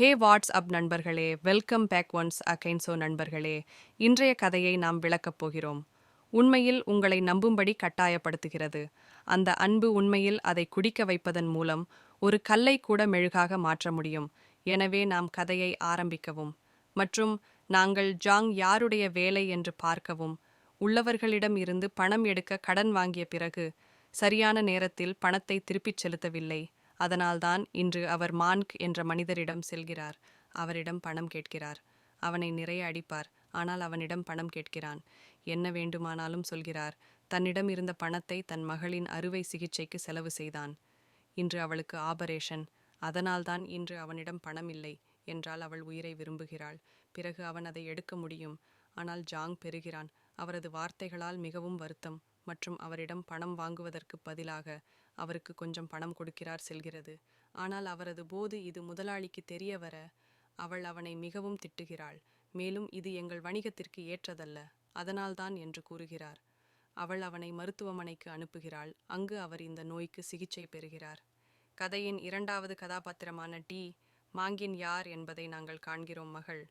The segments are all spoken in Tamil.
ஹே வாட்ஸ் அப் நண்பர்களே? வெல்கம் பேக் ஒன்ஸ் அகைன்சோ நண்பர்களே இன்றைய கதையை நாம் விளக்கப் போகிறோம். உண்மையில் உங்களை நம்பும்படி கட்டாயப்படுத்துகிறது. அந்த அன்பு உண்மையில் அதை குடிக்க வைப்பதன் மூலம் ஒரு கல்லை கூட மெழுகாக மாற்ற முடியும். எனவே நாம் கதையை ஆரம்பிக்கவும். மற்றும் நாங்கள் ஜாங் யாருடைய வேலை என்று பார்க்கவும். உள்ளவர்களிடம் இருந்து பணம் எடுக்க கடன் வாங்கிய பிறகு சரியான நேரத்தில் பணத்தை திருப்பிச் செலுத்தவில்லை. அதனால்தான் இன்று அவர் மான்க் என்ற மனிதரிடம் செல்கிறார். அவரிடம் பணம் கேட்கிறார். அவனை நிறைய அடிப்பார். ஆனால் அவனிடம் பணம் கேட்கிறான். என்ன வேண்டுமானாலும் சொல்கிறார். தன்னிடம் இருந்த பணத்தை தன் மகளின் அறுவை சிகிச்சைக்கு செலவு செய்தான். இன்று அவளுக்கு ஆபரேஷன். அதனால்தான் இன்று அவனிடம் பணம் இல்லை என்றால் அவள் உயிரை விரும்புகிறாள். பிறகு அவன் அதை எடுக்க முடியும். ஆனால் ஜாங் பெறுகிறான். அவரது வார்த்தைகளால் மிகவும் வருத்தம் மற்றும் அவரிடம் பணம் வாங்குவதற்கு பதிலாக அவருக்கு கொஞ்சம் பணம் கொடுக்கிறார் செல்கிறது. ஆனால் அவரது போது இது முதலாளிக்கு தெரிய வர அவள் அவனை மிகவும் திட்டுகிறாள். மேலும் இது எங்கள் வணிகத்திற்கு ஏற்றதல்ல. அதனால்தான் என்று கூறுகிறார். அவள் அவனை மருத்துவமனைக்கு அனுப்புகிறாள். அங்கு அவர் இந்த நோய்க்கு சிகிச்சை பெறுகிறார். கதையின் இரண்டாவது கதாபாத்திரமான டி மாங்கின் யார் என்பதை நாங்கள் காண்கிறோம் மகள்.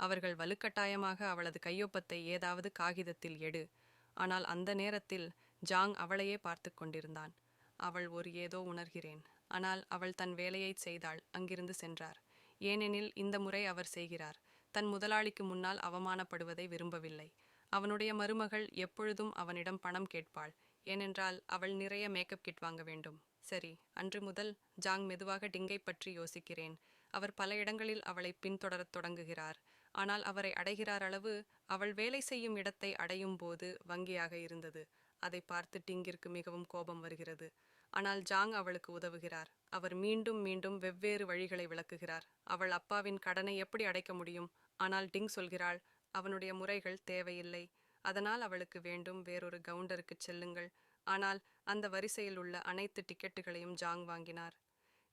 அவர்கள் வலுக்கட்டாயமாக அவளது கையொப்பத்தை ஏதாவது காகிதத்தில் எடு. ஆனால் அந்த நேரத்தில் ஜாங் அவளையே பார்த்து கொண்டிருந்தான். அவள் ஒரு ஏதோ உணர்கிறேன். ஆனால் அவள் தன் வேலையை செய்தாள் அங்கிருந்து சென்றார். ஏனெனில் இந்த முறை அவர் செய்கிறார். தன் முதலாளிக்கு முன்னால் அவமானப்படுவதை விரும்பவில்லை. அவனுடைய மருமகள் எப்பொழுதும் அவனிடம் பணம் கேட்பாள். ஏனென்றால் அவள் நிறைய மேக்கப் கிட் வாங்க வேண்டும். சரி அன்று முதல் ஜாங் மெதுவாக டிங்கை பற்றி யோசிக்கிறேன். அவர் பல இடங்களில் அவளை பின்தொடரத் தொடங்குகிறார். ஆனால் அவரை அடைகிறார் அளவு அவள் வேலை செய்யும் இடத்தை அடையும் போது வங்கியாக இருந்தது. அதை பார்த்து டிங்கிற்கு மிகவும் கோபம் வருகிறது. ஆனால் ஜாங் அவளுக்கு உதவுகிறார். அவர் மீண்டும் மீண்டும் வெவ்வேறு வழிகளை விளக்குகிறார். அவள் அப்பாவின் கடனை எப்படி அடைக்க முடியும்? ஆனால் டிங் சொல்கிறாள் அவனுடைய முறைகள் தேவையில்லை. அதனால் அவளுக்கு வேண்டும் வேறொரு கவுண்டருக்கு செல்லுங்கள். ஆனால் அந்த வரிசையில் உள்ள அனைத்து டிக்கெட்டுகளையும் ஜாங் வாங்கினார்.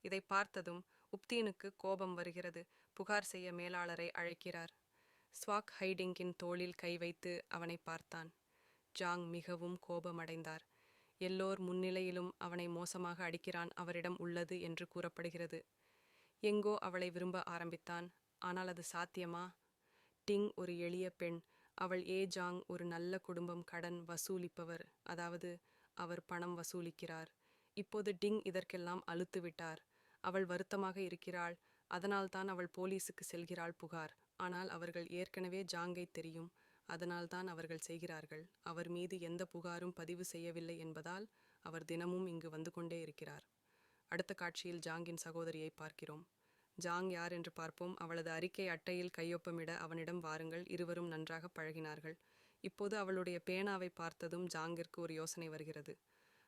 இதை பார்த்ததும் உப்தீனுக்கு கோபம் வருகிறது. புகார் செய்ய மேலாளரை அழைக்கிறார். ஸ்வாக் ஹைடிங்கின் தோளில் கை வைத்து அவனை பார்த்தான். ஜாங் மிகவும் கோபமடைந்தார். எல்லோர் முன்னிலையிலும் அவனை மோசமாக அடிக்கிறான் அவரிடம் உள்ளது என்று கூறப்படுகிறது. எங்கோ அவளை விரும்ப ஆரம்பித்தான். ஆனால் அது சாத்தியமா? டிங் ஒரு எளிய பெண். அவள் ஏ ஜாங் ஒரு நல்ல குடும்பம் கடன் வசூலிப்பவர். அதாவது அவர் பணம் வசூலிக்கிறார். இப்போது டிங் இதற்கெல்லாம் அழுத்து விட்டார். அவள் வருத்தமாக இருக்கிறாள். அதனால்தான் அவள் போலீஸுக்கு செல்கிறாள் புகார். ஆனால் அவர்கள் ஏற்கனவே ஜாங்கை தெரியும். அதனால்தான் அவர்கள் செய்கிறார்கள். அவர் மீது எந்த புகாரும் பதிவு செய்யவில்லை என்பதால் அவர் தினமும் இங்கு வந்து கொண்டே இருக்கிறார். அடுத்த காட்சியில் ஜாங்கின் சகோதரியை பார்க்கிறோம். ஜாங் யார் என்று பார்ப்போம். அவளது அறிக்கை அட்டையில் கையொப்பமிட அவனிடம் வாருங்கள். இருவரும் நன்றாக பழகினார்கள். இப்போது அவளுடைய பேனாவை பார்த்ததும் ஜாங்கிற்கு ஒரு யோசனை வருகிறது.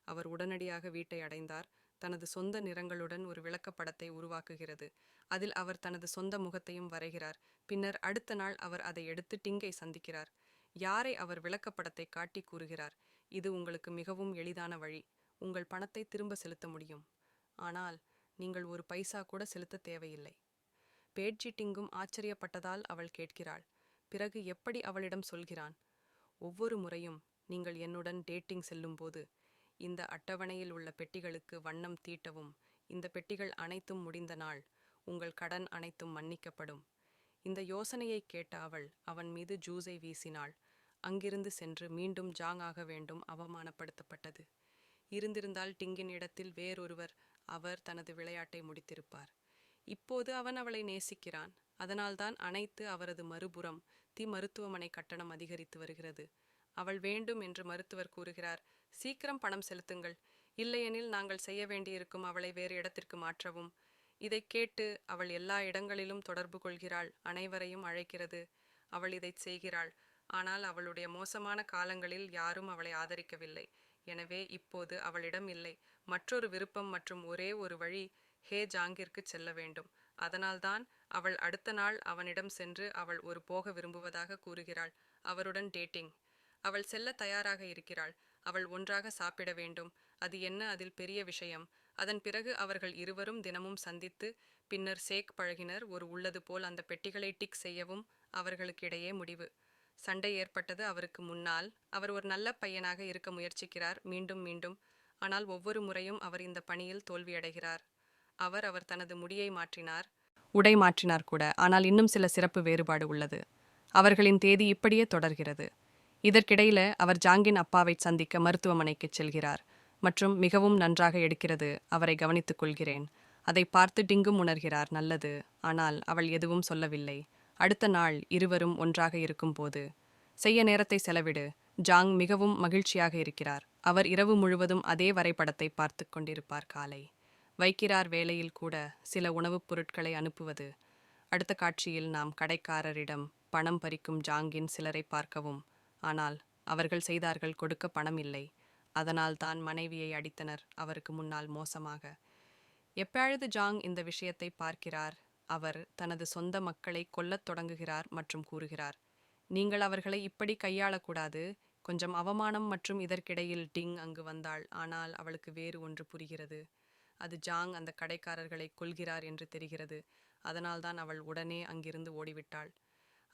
அவர் உடனடியாக வீட்டை அடைந்தார். தனது சொந்த நிறங்களுடன் ஒரு விளக்கப்படத்தை உருவாக்குகிறது. அதில் அவர் தனது சொந்த முகத்தையும் வரைகிறார். பின்னர் அடுத்த நாள் அவர் அதை எடுத்து டிங்கை சந்திக்கிறார். யாரை அவர் விளக்கப்படத்தை காட்டி கூறுகிறார்? இது உங்களுக்கு மிகவும் எளிதான வழி. உங்கள் பணத்தை திரும்ப செலுத்த முடியும். ஆனால் நீங்கள் ஒரு பைசா கூட செலுத்த தேவையில்லை. பேட்ஜி டிங்கும் ஆச்சரியப்பட்டதால் அவள் கேட்கிறாள். பிறகு எப்படி அவளிடம் சொல்கிறான்? ஒவ்வொரு முறையும் நீங்கள் என்னுடன் டேட்டிங் செல்லும்போது இந்த அட்டவணையில் உள்ள பெட்டிகளுக்கு வண்ணம் தீட்டவும். இந்த பெட்டிகள் அனைத்தும் முடிந்த நாள். உங்கள் கடன் அனைத்தும் மன்னிக்கப்படும். இந்த யோசனையை கேட்ட அவள் அவன் மீது ஜூஸை வீசினாள். அங்கிருந்து சென்று மீண்டும் ஜாங் ஆக வேண்டும் அவமானப்படுத்தப்பட்டது. இருந்திருந்தால் டிங்கின் இடத்தில் வேறொருவர் அவர் தனது விளையாட்டை முடித்திருப்பார். இப்போது அவன் அவளை நேசிக்கிறான். அதனால்தான் அனைத்து அவரது மறுபுறம் தி மருத்துவமனை கட்டணம் அதிகரித்து வருகிறது. அவள் வேண்டும் என்று மருத்துவர் கூறுகிறார் சீக்கிரம் பணம் செலுத்துங்கள். இல்லையெனில் நாங்கள் செய்ய வேண்டியிருக்கும் அவளை வேறு இடத்திற்கு மாற்றவும். இதை கேட்டு அவள் எல்லா இடங்களிலும் தொடர்பு கொள்கிறாள். அனைவரையும் அழைக்கிறது. அவள் இதை செய்கிறாள். ஆனால் அவளுடைய மோசமான காலங்களில் யாரும் அவளை ஆதரிக்கவில்லை. எனவே இப்போது அவளிடம் இல்லை. மற்றொரு விருப்பம் மற்றும் ஒரே ஒரு வழி ஹே ஜாங்கிற்கு செல்ல வேண்டும். அதனால்தான் அவள் அடுத்த நாள் அவனிடம் சென்று அவள் ஒரு போக விரும்புவதாக கூறுகிறாள். அவருடன் டேட்டிங். அவள் செல்ல தயாராக இருக்கிறாள். அவள் ஒன்றாக சாப்பிட வேண்டும். அது என்ன அதில் பெரிய விஷயம்? அதன் பிறகு அவர்கள் இருவரும் தினமும் சந்தித்து பின்னர் சேக் பழகினர். ஒரு உள்ளது போல் அந்த பெட்டிகளை டிக் செய்யவும் அவர்களுக்கிடையே முடிவு. சண்டை ஏற்பட்டது அவருக்கு முன்னால். அவர் ஒரு நல்ல பையனாக இருக்க முயற்சிக்கிறார். மீண்டும் மீண்டும். ஆனால் ஒவ்வொரு முறையும் அவர் இந்த பணியில் தோல்வியடைகிறார். அவர் அவர் தனது முடியை மாற்றினார். உடை மாற்றினார் கூட. ஆனால் இன்னும் சில சிறப்பு வேறுபாடு உள்ளது. அவர்களின் தேதி இப்படியே தொடர்கிறது. இதற்கிடையில அவர் ஜாங்கின் அப்பாவை சந்திக்க மருத்துவமனைக்கு செல்கிறார் மற்றும் மிகவும் நன்றாக எடுக்கிறது அவரை கவனித்துக் கொள்கிறேன். அதை பார்த்து டிங்கும் உணர்கிறார் நல்லது. ஆனால் அவள் எதுவும் சொல்லவில்லை. அடுத்த நாள் இருவரும் ஒன்றாக இருக்கும்போது செய்ய நேரத்தை செலவிடு ஜாங் மிகவும் மகிழ்ச்சியாக இருக்கிறார். அவர் இரவு முழுவதும் அதே வரைபடத்தை பார்த்து கொண்டிருப்பார் காலை. வைக்கிறார் வேலையில் கூட சில உணவுப் பொருட்களை அனுப்புவது. அடுத்த காட்சியில் நாம் கடைக்காரரிடம் பணம் பறிக்கும் ஜாங்கின் சிலரை பார்க்கவும் ஆனால் அவர்கள் செய்தார்கள் கொடுக்க பணம் இல்லை அதனால் தான் மனைவியை அடித்தனர். அவருக்கு முன்னால் மோசமாக. எப்பொழுது ஜாங் இந்த விஷயத்தை பார்க்கிறார்? அவர் தனது சொந்த மக்களை கொல்லத் தொடங்குகிறார் மற்றும் கூறுகிறார். நீங்கள் அவர்களை இப்படி கையாளக்கூடாது. கொஞ்சம் அவமானம் மற்றும் இதற்கிடையில் டிங் அங்கு வந்தாள். ஆனால் அவளுக்கு வேறு ஒன்று புரிகிறது. அது ஜாங் அந்த கடைக்காரர்களை கொல்கிறார் என்று தெரிகிறது. அதனால்தான் அவள் உடனே அங்கிருந்து ஓடிவிட்டாள்.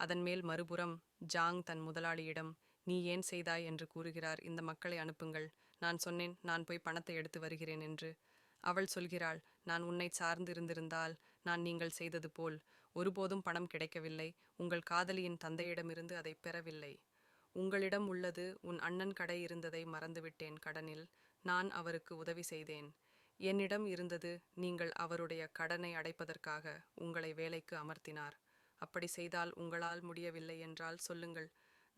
அதன் மேல் மறுபுறம் ஜாங் தன் முதலாளியிடம் நீ ஏன் செய்தாய்? என்று கூறுகிறார். இந்த மக்களை அனுப்புங்கள். நான் சொன்னேன் நான் போய் பணத்தை எடுத்து வருகிறேன் என்று. அவள் சொல்கிறாள் நான் உன்னை சார்ந்து இருந்திருந்தால் நான் நீங்கள் செய்தது போல். ஒருபோதும் பணம் கிடைக்கவில்லை. உங்கள் காதலியின் தந்தையிடமிருந்து அதை பெறவில்லை. உங்களிடம் உள்ளது உன் அண்ணன் கடை இருந்ததை மறந்துவிட்டேன் கடனில். நான் அவருக்கு உதவி செய்தேன். என்னிடம் இருந்தது நீங்கள் அவருடைய கடனை அடைப்பதற்காக உங்களை வேலைக்கு அமர்த்தினார். அப்படி செய்தால் உங்களால் முடியவில்லை என்றால் சொல்லுங்கள்.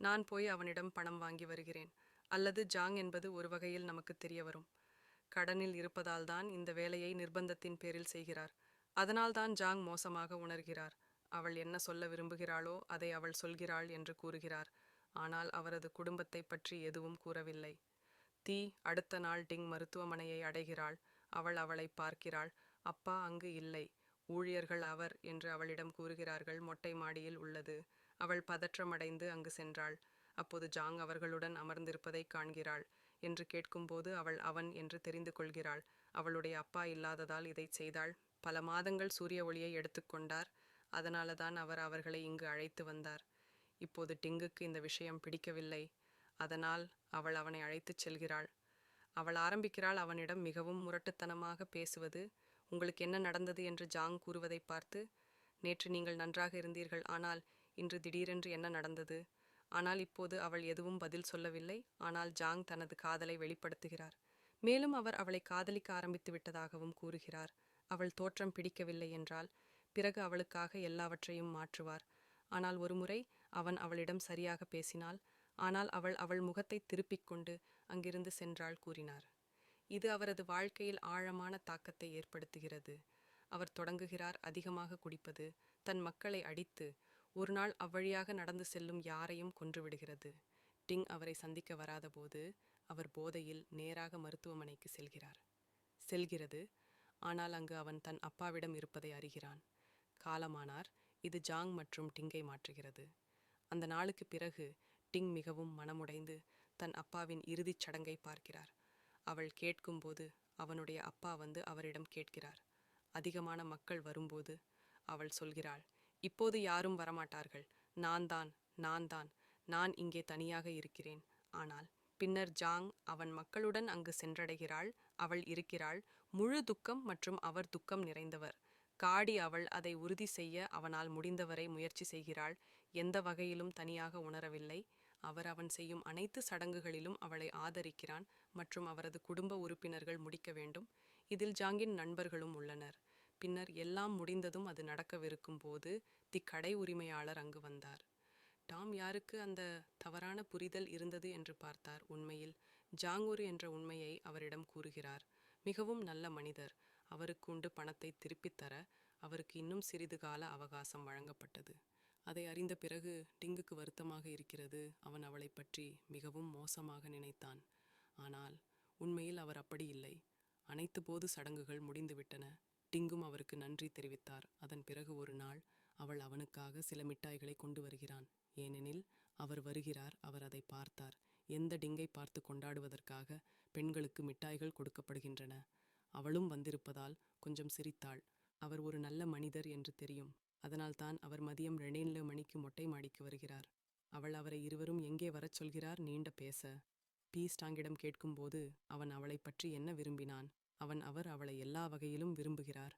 நான் போய் அவனிடம் பணம் வாங்கி வருகிறேன். அல்லது ஜாங் என்பது ஒரு வகையில் நமக்கு தெரிய வரும். கடனில் இருப்பதால்தான் இந்த வேலையை நிர்பந்தத்தின் பேரில் செய்கிறார். அதனால்தான் ஜாங் மோசமாக உணர்கிறார். அவள் என்ன சொல்ல விரும்புகிறாளோ அதை அவள் சொல்கிறாள் என்று கூறுகிறார். ஆனால் அவரது குடும்பத்தை பற்றி எதுவும் கூறவில்லை. தீ அடுத்த நாள் டிங் மருத்துவமனையை அடைகிறாள். அவள் அவளை பார்க்கிறாள். அப்பா அங்கு இல்லை. ஊழியர்கள் அவர் என்று அவளிடம் கூறுகிறார்கள் மொட்டை மாடியில் உள்ளது. அவள் பதற்றமடைந்து அங்கு சென்றாள். அப்போது ஜாங் அவர்களுடன் அமர்ந்திருப்பதை காண்கிறாள் என்று கேட்கும்போது அவள் அவன் என்று தெரிந்து கொள்கிறாள். அவளுடைய அப்பா இல்லாததால் இதை செய்தாள். பல மாதங்கள் சூரிய ஒளியை எடுத்துக்கொண்டார் அதனால தான் அவர் அவர்களை இங்கு அழைத்து வந்தார். இப்போது டிங்குக்கு இந்த விஷயம் பிடிக்கவில்லை. அதனால் அவள் அவனை அழைத்துச் செல்கிறாள். அவள் ஆரம்பிக்கிறாள் அவனிடம் மிகவும் முரட்டுத்தனமாக பேசுவது உங்களுக்கு என்ன நடந்தது என்று ஜாங் கூறுவதை பார்த்து நேற்று நீங்கள் நன்றாக இருந்தீர்கள் ஆனால் இன்று திடீரென்று என்ன நடந்தது? ஆனால் இப்போது அவள் எதுவும் பதில் சொல்லவில்லை. ஆனால் ஜாங் தனது காதலை வெளிப்படுத்துகிறார். மேலும் அவர் அவளை காதலிக்க ஆரம்பித்து விட்டதாகவும் கூறுகிறார். அவள் தோற்றம் பிடிக்கவில்லை என்றால் பிறகு அவளுக்காக எல்லாவற்றையும் மாற்றுவார். ஆனால் ஒருமுறை அவன் அவளிடம் சரியாக பேசினாள். ஆனால் அவள் அவள் முகத்தை திருப்பிக் கொண்டு அங்கிருந்து சென்றாள் கூறினார். இது அவரது வாழ்க்கையில் ஆழமான தாக்கத்தை ஏற்படுத்துகிறது. அவர் தொடங்குகிறார் அதிகமாக குடிப்பது தன் மக்களை அடித்து ஒரு நாள் அவ்வழியாக நடந்து செல்லும் யாரையும் கொன்றுவிடுகிறது. டிங் அவரை சந்திக்க வராதபோது அவர் போதையில் நேராக மருத்துவமனைக்கு செல்கிறார். செல்கிறது ஆனால் அங்கு அவன் தன் அப்பாவிடம் இருப்பதை அறிகிறான். காலமானார் இது ஜாங் மற்றும் டிங்கை மாற்றுகிறது. அந்த நாளுக்கு பிறகு டிங் மிகவும் மனமுடைந்து தன் அப்பாவின் இறுதிச் சடங்கை பார்க்கிறார். அவள் கேட்கும்போது அவனுடைய அப்பா வந்து அவரிடம் கேட்கிறார். அதிகமான மக்கள் வரும்போது அவள் சொல்கிறாள் இப்போது யாரும் வரமாட்டார்கள். நான் தான் நான் தான். நான் இங்கே தனியாக இருக்கிறேன். ஆனால் பின்னர் ஜாங் அவன் மக்களுடன் அங்கு சென்றடைகிறாள். அவள் இருக்கிறாள். முழு துக்கம் மற்றும் அவர் துக்கம் நிறைந்தவர். காடி அவள் அதை உறுதி செய்ய அவனால் முடிந்தவரை முயற்சி செய்கிறாள். எந்த வகையிலும் தனியாக உணரவில்லை. அவர் அவன் செய்யும் அனைத்து சடங்குகளிலும் அவளை ஆதரிக்கிறான் மற்றும் அவரது குடும்ப உறுப்பினர்கள் முடிக்க வேண்டும். இதில் ஜாங்கின் நண்பர்களும் உள்ளனர். பின்னர் எல்லாம் முடிந்ததும் அது நடக்கவிருக்கும் போது தி கடை உரிமையாளர் அங்கு வந்தார். டாம் யாருக்கு அந்த தவறான புரிதல் இருந்தது என்று பார்த்தார். உண்மையில் ஜாங்கூர் என்ற உண்மையை அவரிடம் கூறுகிறார். மிகவும் நல்ல மனிதர். அவருக்கு உண்டு பணத்தை திருப்பித் தர அவருக்கு இன்னும் சிறிது கால அவகாசம் வழங்கப்பட்டது. அதை அறிந்த பிறகு டிங்குக்கு வருத்தமாக இருக்கிறது. அவன் அவளை பற்றி மிகவும் மோசமாக நினைத்தான். ஆனால் உண்மையில் அவர் அப்படி இல்லை. அனைத்து போது சடங்குகள் முடிந்துவிட்டன. டிங்கும் அவருக்கு நன்றி தெரிவித்தார். அதன் பிறகு ஒரு நாள் அவள் அவனுக்காக சில மிட்டாய்களை கொண்டு வருகிறான். ஏனெனில் அவர் வருகிறார் அவர் அதை பார்த்தார். எந்த டிங்கை பார்த்து கொண்டாடுவதற்காக பெண்களுக்கு மிட்டாய்கள் கொடுக்கப்படுகின்றன. அவளும் வந்திருப்பதால் கொஞ்சம் சிரித்தாள். அவர் ஒரு நல்ல மனிதர் என்று தெரியும். அதனால்தான் அவர் மதியம் ரெண்டேன்ல மணிக்கு மொட்டை மாடிக்கு வருகிறார். அவள் அவரை இருவரும் எங்கே வரச் சொல்கிறார் நீண்ட பேச. பீஸ்டாங்கிடம் கேட்கும்போது அவன் அவளைப் பற்றி என்ன விரும்பினான்? அவன் அவர் அவளை எல்லா வகையிலும் விரும்புகிறார்.